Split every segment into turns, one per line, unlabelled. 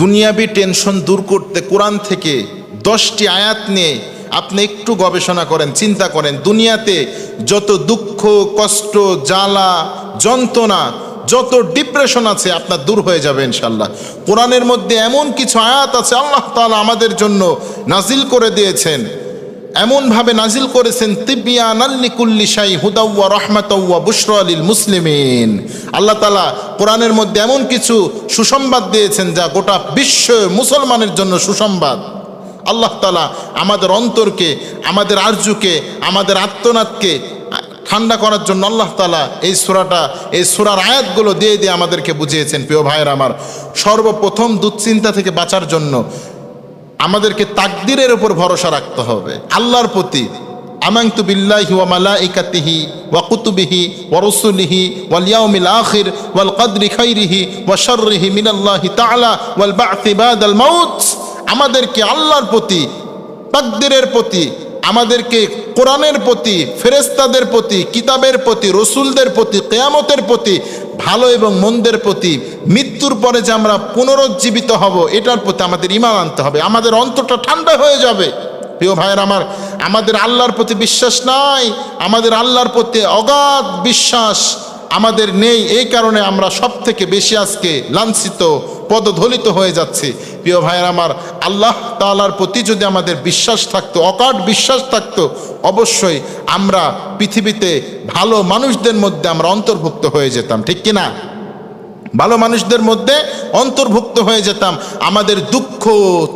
দুনিয়াবি টেনশন দূর করতে কোরআন থেকে দশটি আয়াত নিয়ে আপনি একটু গবেষণা করেন, চিন্তা করেন, দুনিয়াতে যত দুঃখ, কষ্ট, জ্বালা, যন্ত্রণা, যত ডিপ্রেশন আছে আপনার দূর হয়ে যাবে ইনশাল্লাহ কোরআনের মধ্যে এমন কিছু আয়াত আছে, আল্লাহ তালা আমাদের জন্য নাজিল করে দিয়েছেন। এমনভাবে নাজিল করেছেন তিবিয়ান আল্লিকুল্লি হুদাউয়া রহমাতাউয়া বুশরা আলিল মুসলিমিন। আল্লাহ তালা কোরআনের মধ্যে এমন কিছু সুসংবাদ দিয়েছেন, যা গোটা বিশ্ব মুসলমানের জন্য সুসংবাদ। আল্লাহ তালা আমাদের অন্তরকে, আমাদের আর্যুকে আমাদের আত্মনাথকে ঠান্ডা করার জন্য আল্লাহ তালা এই সুরাটা, এই সুরার আয়াতগুলো দিয়ে দিয়ে আমাদেরকে বুঝিয়েছেন। প্রিয় ভাইয়ের আমার, সর্বপ্রথম দুশ্চিন্তা থেকে বাঁচার জন্য আমাদেরকে তাকদিরের উপর ভরসা রাখতে হবে। আল্লাহর প্রতি আমাংতু বিল্লাহি ওয়া মালাইকাতিহি ওয়া কুতুবিহি ওয়া রুসুলিহি ওয়াল ইয়াউমিল আখির ওয়াল কদরি খাইরিহি ওয়া শাররিহি মিনাল্লাহি তাআলা ওয়াল বা'থি বাদাল মাউত। আমাদেরকে আল্লাহর প্রতি, তাকদিরের প্রতি, আমাদেরকে কোরআনের প্রতি ফেরেস্তাদের প্রতি, কিতাবের প্রতি, রসুলদের প্রতি, কেয়ামতের প্রতি ভালো এবং মন্দের প্রতি মৃত্যুর পরে যে আমরা পুনরুজ্জীবিত হব, এটার প্রতি আমাদের ইমান আনতে হবে, আমাদের অন্তরটা ঠান্ডা হয়ে যাবে। প্রিয় ভাইয়ের আমার, আমাদের আল্লাহর প্রতি বিশ্বাস নাই, আমাদের আল্লাহর প্রতি অগাধ বিশ্বাস আমাদের নেই, এই কারণে আমরা সব থেকে বেশি আজকে লাঞ্ছিত পদধলিত হয়ে যাচ্ছি। প্রিয় ভাইয়ের আমার, আল্লাহ তালার প্রতি যদি আমাদের বিশ্বাস থাকতো, অকাট বিশ্বাস থাকতো, অবশ্যই আমরা পৃথিবীতে ভালো মানুষদের মধ্যে আমরা অন্তর্ভুক্ত হয়ে যেতাম, ঠিক কি না ভালো মানুষদের মধ্যে অন্তর্ভুক্ত হয়ে যেতাম, আমাদের দুঃখ,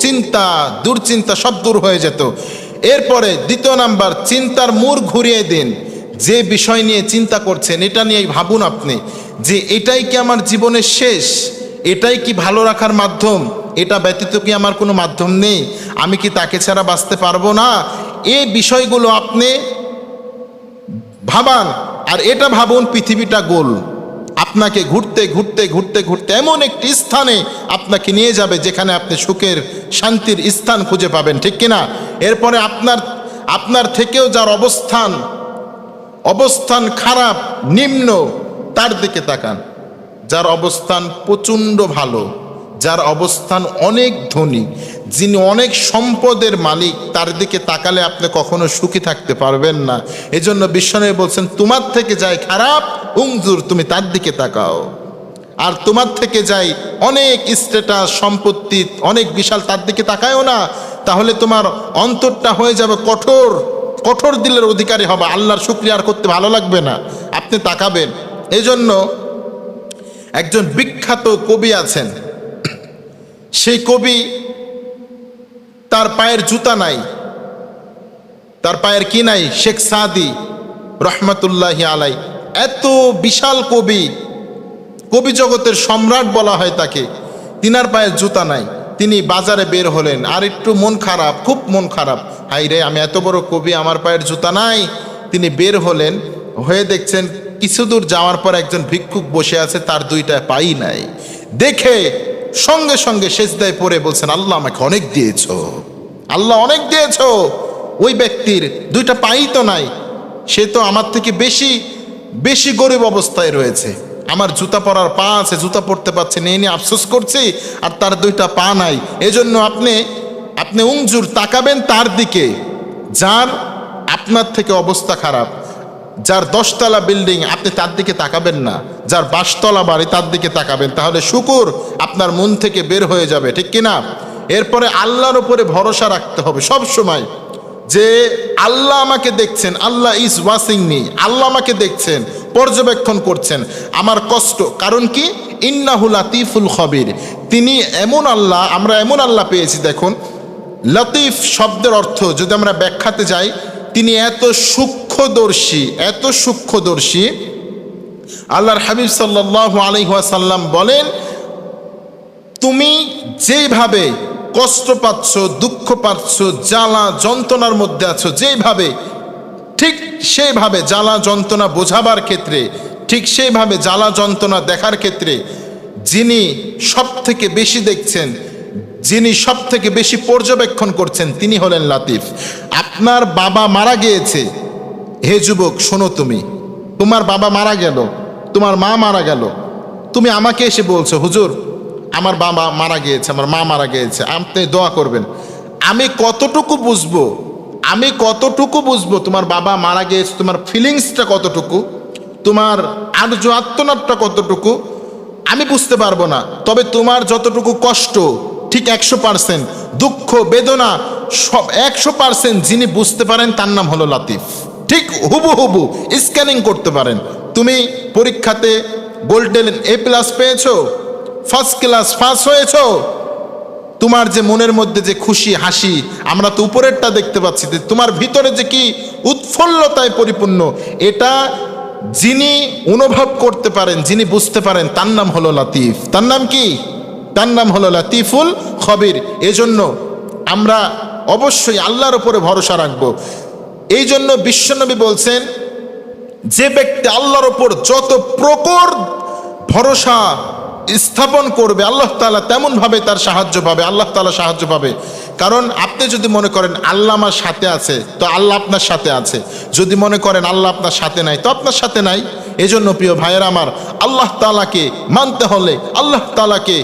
চিন্তা, দুর্চিন্তা সব দূর হয়ে যেত। এরপরে দ্বিতীয় নাম্বার, চিন্তার মূর ঘুরিয়ে দিন। যে বিষয় নিয়ে চিন্তা করছেন, এটা নিয়েই ভাবুন আপনি, যে এটাই কি আমার জীবনের শেষ? এটাই কি ভালো রাখার মাধ্যম? এটা ব্যতীত কি আমার কোনো মাধ্যম নেই? আমি কি তাকে ছাড়া বাঁচতে পারব না? এই বিষয়গুলো আপনি ভাবান, আর এটা ভাবুন পৃথিবীটা গোল। আপনাকে ঘুরতে ঘুরতে ঘুরতে ঘুরতে এমন একটি স্থানে আপনাকে নিয়ে যাবে যেখানে আপনি সুখের, শান্তির স্থান খুঁজে পাবেন, ঠিক কিনা? এরপরে আপনার আপনার থেকেও যার অবস্থান অবস্থান খারাপ, নিম্ন, তার দিকে তাকান। যার অবস্থান প্রচণ্ড ভালো, যার অবস্থান অনেক ধনী, যিনি অনেক সম্পদের মালিক, তার দিকে তাকালে আপনি কখনো সুখী থাকতে পারবেন না। এজন্য বিশ্বনবী বলছেন, তোমার থেকে যায় খারাপ উংজুর তুমি তার দিকে তাকাও। আর তোমার থেকে যাই অনেক স্টেটাস সম্পত্তি, অনেক বিশাল, তার দিকে তাকায়ও না। তাহলে তোমার অন্তরটা হয়ে যাবে কঠোর কঠোর দিলের অধিকারী হবে। আল্লাহর শুক্রিয়া আর করতে ভালো লাগবে না। আপনি তাকাবেন। এজন্য একজন বিখ্যাত কবি আছেন। সেই কবি তার পায়ের জুতা নাই। তার পায়ের কি নাই? শেখ সাদি রহমতুল্লাহ আলাই এত বিশাল কবি। কবি জগতের সম্রাট বলা হয় তাকে। তিনার পায়ের জুতা নাই। তিনি বাজারে বের হলেন। আর একটু মন খারাপ, খুব মন খারাপ। হাই রে আমি এত বড় কবি, আমার পায়ের জুতা নাই। তিনি বের হলেন। হয়ে দেখছেন কিছু দূর যাওয়ার পর একজন ভিক্ষুক বসে আছে, তার দুইটা পাই নাই। দেখে সঙ্গে সঙ্গে সেজদায় পড়ে বলছেন, আল্লাহ আমাকে অনেক দিয়েছ। আল্লাহ অনেক দিয়েছ। ওই ব্যক্তির দুইটা পাই তো নাই। সে তো আমার থেকে বেশি বেশি গরিব অবস্থায় রয়েছে। আমার জুতা পরার পা আছে, জুতা পরতে পারছে নিয়ে নিয়ে আফসোস করছি, আর তার দুইটা পা নাই। এজন্য আপনি আপনি উংজুর তাকাবেন তার দিকে। যার আপনার থেকে অবস্থা খারাপ। যার দশতলা বিল্ডিং আপনি তার দিকে তাকাবেন না, যার বাসতলা বাড়ি তার দিকে তাকাবেন, তাহলে শুকুর আপনার মন থেকে বের হয়ে যাবে, ঠিক কিনা? এরপরে আল্লাহর উপরে ভরসা রাখতে হবে সব সময়। যে আল্লাহ আমাকে দেখছেন, আল্লাহ ইজ ওয়াসিং মি আল্লাহ আমাকে দেখছেন, পর্যবেক্ষণ করছেন, আমার কষ্ট, কারণ কি? ইন্নাহু লাতিফুল খবির। তিনি এমন আল্লাহ, আমরা এমন আল্লাহ পেয়েছি, দেখুন, লতিফ শব্দের অর্থ যদি আমরা ব্যাখ্যাতে যাই, তিনি এত সূক্ষ্মদর্শী, এত সূক্ষ্মদর্শী। আল্লাহর হাবিব সাল্লাহ আলহাসাল্লাম বলেন, তুমি যেভাবে কষ্ট পাচ্ছ, দুঃখ পাচ্ছ, জ্বালা যন্ত্রণার মধ্যে আছো যেভাবে ঠিক সেইভাবে জ্বালা যন্ত্রণা বোঝাবার ক্ষেত্রে, ঠিক সেইভাবে জ্বালা যন্ত্রণা দেখার ক্ষেত্রে, যিনি সব থেকে বেশি দেখছেন, যিনি সব থেকে বেশি পর্যবেক্ষণ করছেন, তিনি হলেন লাতিফ। আপনার বাবা মারা গিয়েছে হে যুবক, শোনো তুমি। তোমার বাবা মারা গেল, তোমার মা মারা গেল। তুমি আমাকে এসে বলছো, হুজুর, আমার বাবা মারা গিয়েছে, আমার মা মারা গিয়েছে, আপনি দোয়া করবেন। আমি কতটুকু বুঝব? আমি কতটুকু বুঝব তোমার বাবা মারা গিয়েছে, তোমার ফিলিংসটা কতটুকু? তোমার আর্য আত্মনাথটা কতটুকু? আমি বুঝতে পারব না। তবে তোমার যতটুকু কষ্ট, ঠিক একশো পার্সেন্ট দুঃখ, বেদনা, সব একশো পার্সেন্ট যিনি বুঝতে পারেন, তার নাম হলো লাতিফ। ঠিক হুবু হুবু স্ক্যানিং করতে পারেন। তুমি পরীক্ষাতে গোল্ডেন এ প্লাস পেয়েছ ফার্স্ট ক্লাস ফার্স্ট হয়েছো। তোমার যে মনের মধ্যে যে খুশি, হাসি, আমরা তো উপরেরটা দেখতে পাচ্ছি যে তোমার ভিতরে যে কি উৎফুল্লতায় পরিপূর্ণ, এটা যিনি অনুভব করতে পারেন, যিনি বুঝতে পারেন, তার নাম হলো লাতিফ। তার নাম কি? তার নাম হলো লাতিফুল খবির। এজন্য আমরা অবশ্যই আল্লাহর উপরে ভরসা রাখব। এই জন্য বিশ্বনবী বলছেন, যে ব্যক্তি আল্লাহর ওপর যত প্রকর ভরসা স্থাপন করবে, আল্লাহ তালা তেমনভাবে তার সাহায্য পাবে, আল্লাহ তালা সাহায্য পাবে। কারণ আপনি যদি মনে করেন আল্লাহ আমার সাথে আছে, তো আল্লাহ আপনার সাথে আছে। যদি মনে করেন আল্লাহ আপনার সাথে নাই, তো আপনার সাথে নাই। এজন্য প্রিয় ভাইয়ের আমার, আল্লাহ তালাকে মানতে হলে, আল্লাহ তালাকে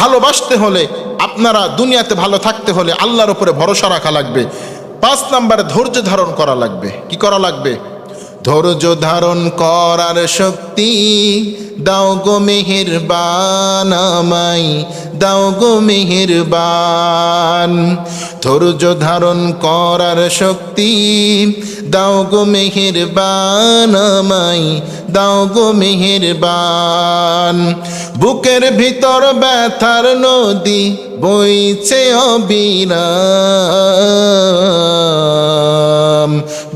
ভালোবাসতে হলে, আপনারা দুনিয়াতে ভালো থাকতে হলে আল্লাহর উপরে ভরসা রাখা লাগবে। পাঁচ নাম্বারে ধৈর্য ধারণ করা লাগবে। কি করা লাগবে? ধৈর্য ধারণ করার শক্তি দাও গো মেহেরবান আমাই দাও গো মেহেরবান। ধৈর্য ধারণ করার শক্তি দাও গো মেহেরবান আমাই দাও গো মেহেরবান। বুকের ভিতর ব্যথার নদী বইছে অবিরাম।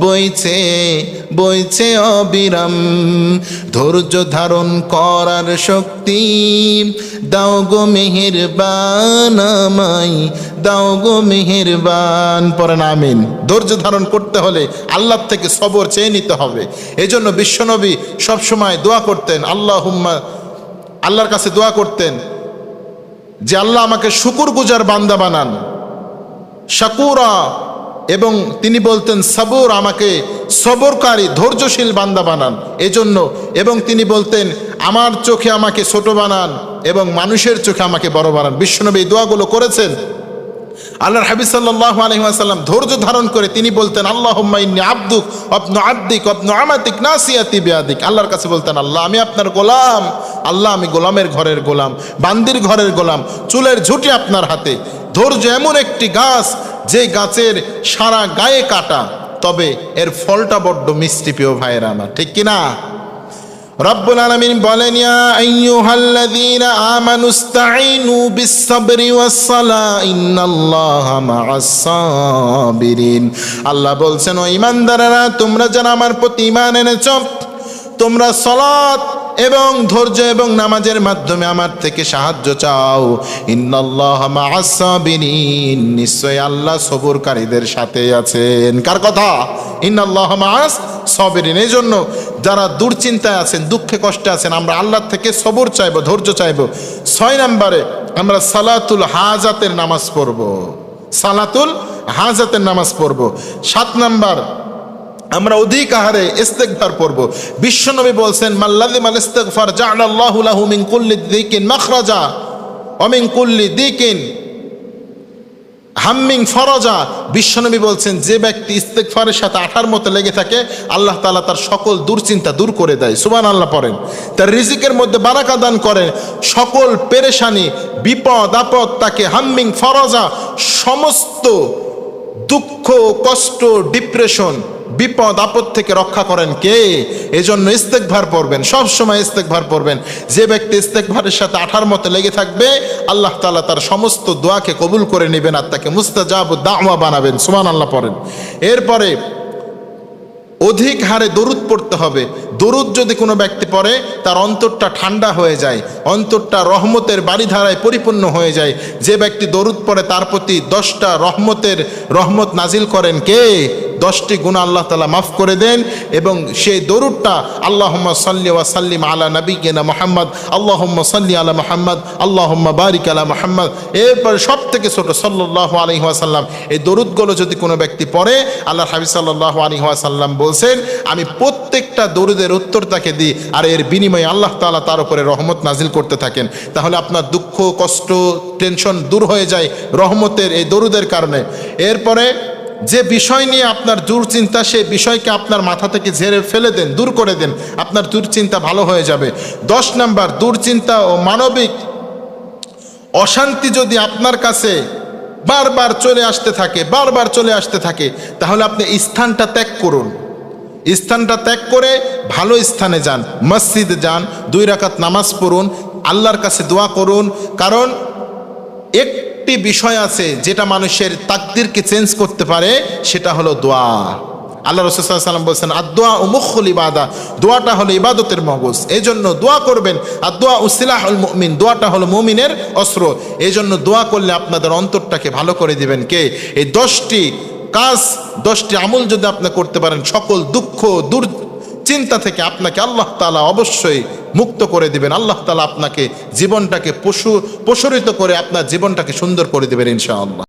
বইছে বইছে অবিরাম। ধৈর্য ধারণ করার শক্তি, দাও গো মেহেরবান আমাই দাও গো মেহেরবান। পরেন আমিন। ধৈর্য ধারণ করতে হলে আল্লাহ থেকে সবর চেয়ে নিতে হবে। এজন্য বিশ্বনবী সবসময় দোয়া করতেন আল্লাহ হুম্মা আল্লাহর কাছে দোয়া করতেন, যে আল্লাহ আমাকে শুকুর গুজার বান্দা বানান। শাকুরা এবং তিনি বলতেন, সাবুর, আমাকে সবরকারী, ধৈর্যশীল বান্দা বানান। এজন্য, এবং তিনি বলতেন, আমার চোখে আমাকে ছোট বানান এবং মানুষের চোখে আমাকে বড় বানান। বিশ্বনবী দোয়াগুলো করেছেন। আল্লাহর হাবিব সাল্লাহ আলহিহাসাল্লাম ধৈর্য ধারণ করে তিনি বলতেন আল্লাহ ইন্নি আব্দুক অপ্ন আব্দিক অপ্ন আমাতিক নাসিয়াতি বেয়াদিক। আল্লাহর কাছে বলতেন, আল্লাহ, আমি আপনার গোলাম। আল্লাহ, আমি গোলামের ঘরের গোলাম, বান্দির ঘরের গোলাম। চুলের ঝুঁটি আপনার হাতে। ধৈর্য এমন একটি গাছ যে গাছের সারা গায়ে কাটা, তবে এর ফলটা বড্ড মিষ্টি প্রিয় ভাইয়ের আমার, ঠিক কিনা রব্বুল আলামিন বলেন, ইয়া আইয়ুহাল্লাযীনা আমানু ইসতাঈনু বিস-সাবরি ওয়াস-সালাহ, ইন্নাল্লাহা আল্লাহ বলছেন, ও ঈমানদারেরা, তোমরা যারা আমার প্রতি ঈমান এনেছো, তোমরা সালাত এবং ধৈর্য এবং নামাজের মাধ্যমে আমার থেকে সাহায্য চাও। নিশ্চয় আল্লাহ সবরকারীদের সাথে আছেন। কার কথা? ইন্নাল্লাহ এই জন্য যারা দুশ্চিন্তায় আছেন, দুঃখে কষ্টে আছেন, আমরা আল্লাহ থেকে সবর চাইব, ধৈর্য চাইব। ছয় নম্বরে আমরা সালাতুল হাজাতের নামাজ পড়ব। সালাতুল হাজাতের নামাজ পড়ব। সাত নাম্বার আমরা অধিক আহারে ইস্তেকভার পড়ব। বিশ্বনবী বলছেন মাল্লাদিম আল ইস্তেকফার জাআলাল্লাহু লাহু মিন কুল্লি দিকিন মাখরাজা অমিন কুল্লি দিকিন হাম্মিং ফরজা। বিশ্বনবী বলছেন, যে ব্যক্তি ইস্তেকফারের সাথে আঠার মতো লেগে থাকে, আল্লাহ তালা তার সকল দুশ্চিন্তা দূর করে দেয়। সুবান আল্লাহ পড়েন। তার রিজিকের মধ্যে বারাকা দান করেন। সকল পেরেশানি, বিপদ, আপদ তাকে হাম্মিং ফরজা, সমস্ত দুঃখ, কষ্ট, ডিপ্রেশন বিপদ, আপদ থেকে রক্ষা করেন কে? এজন্য ইস্তেকভার পড়বেন, সব সময় ইস্তেকভার পড়বেন। যে ব্যক্তি ইস্তেকভারের সাথে আঠার মতো লেগে থাকবে, আল্লাহ তালা তার সমস্ত দোয়াকে কবুল করে নেবেন আর তাকে মুস্তাজাব দাওয়া বানাবেন। সুমান আল্লাহ পড়েন। এরপরে অধিক হারে দরুদ পড়তে হবে। দরুদ যদি কোনো ব্যক্তি পড়ে, তার অন্তরটা ঠান্ডা হয়ে যায়, অন্তরটা রহমতের বাড়িধারায় পরিপূর্ণ হয়ে যায়। যে ব্যক্তি দরুদ পড়ে, তার প্রতি দশটা রহমতের রহমত নাজিল করেন কে? দশটি গুণ আল্লাহ তালা মাফ করে দেন এবং সেই দরুদটা আল্লাহ সাল্লি ওয়া সাল্লিম আলা নবীনা মোহাম্মদ আল্লাহ সাল্লি আলা মোহাম্মদ আল্লাহ বারিক আলা মোহাম্মদ। এরপর সব থেকে ছোট সাল্লাহ আলহি ওয়াসাল্লাম। এই দরুদগুলো যদি কোনো ব্যক্তি পড়ে আল্লাহ হাবিব সাল্লাহ আলহি ওয়াসাল্লাম বলছেন, আমি প্রত্যেকটা দরুদের উত্তর তাকে দিই, আর এর বিনিময়ে আল্লাহ তাআলা তার উপরে রহমত নাজিল করতে থাকেন। তাহলে আপনার দুঃখ, কষ্ট, টেনশন দূর হয়ে যায় রহমতের এই দরুদের কারণে। এরপরে যে বিষয় নিয়ে আপনার দুশ্চিন্তা, সেই বিষয়কে আপনার মাথা থেকে ঝেড়ে ফেলে দেন, দূর করে দেন, আপনার দুশ্চিন্তা ভালো হয়ে যাবে। দশ নাম্বার, দুশ্চিন্তা ও মানবিক অশান্তি যদি আপনার কাছে বারবার চলে আসতে থাকে, বারবার চলে আসতে থাকে, তাহলে আপনি স্থানটা ত্যাগ করুন। স্থানটা ত্যাগ করে ভালো স্থানে যান, মসজিদে যান, দুই রাকাত নামাজ পড়ুন, আল্লাহর কাছে দোয়া করুন, কারণ একটি বিষয় আছে যেটা মানুষের তাকদিরকে চেঞ্জ করতে পারে, সেটা হলো দোয়া। আল্লাহ রসুল্লাম বলছেন আদোয়া ও মুখল ইবাদা। দোয়াটা হলো ইবাদতের মগজ। এই জন্য দোয়া করবেন আর দোয়া উসিলাহুল মুমিন। দোয়াটা হলো মুমিনের অস্ত্র। এই জন্য দোয়া করলে আপনাদের অন্তরটাকে ভালো করে দিবেন কে? এই দশটি কাজ, দশটি আমল যদি আপনি করতে পারেন, সকল দুঃখ, দূর চিন্তা থেকে আপনাকে আল্লাহ তালা অবশ্যই মুক্ত করে দিবেন। আল্লাহ তালা আপনাকে জীবনটাকে পশু, প্রসারিত করে আপনার জীবনটাকে সুন্দর করে দেবেন ইনশাআল্লাহ।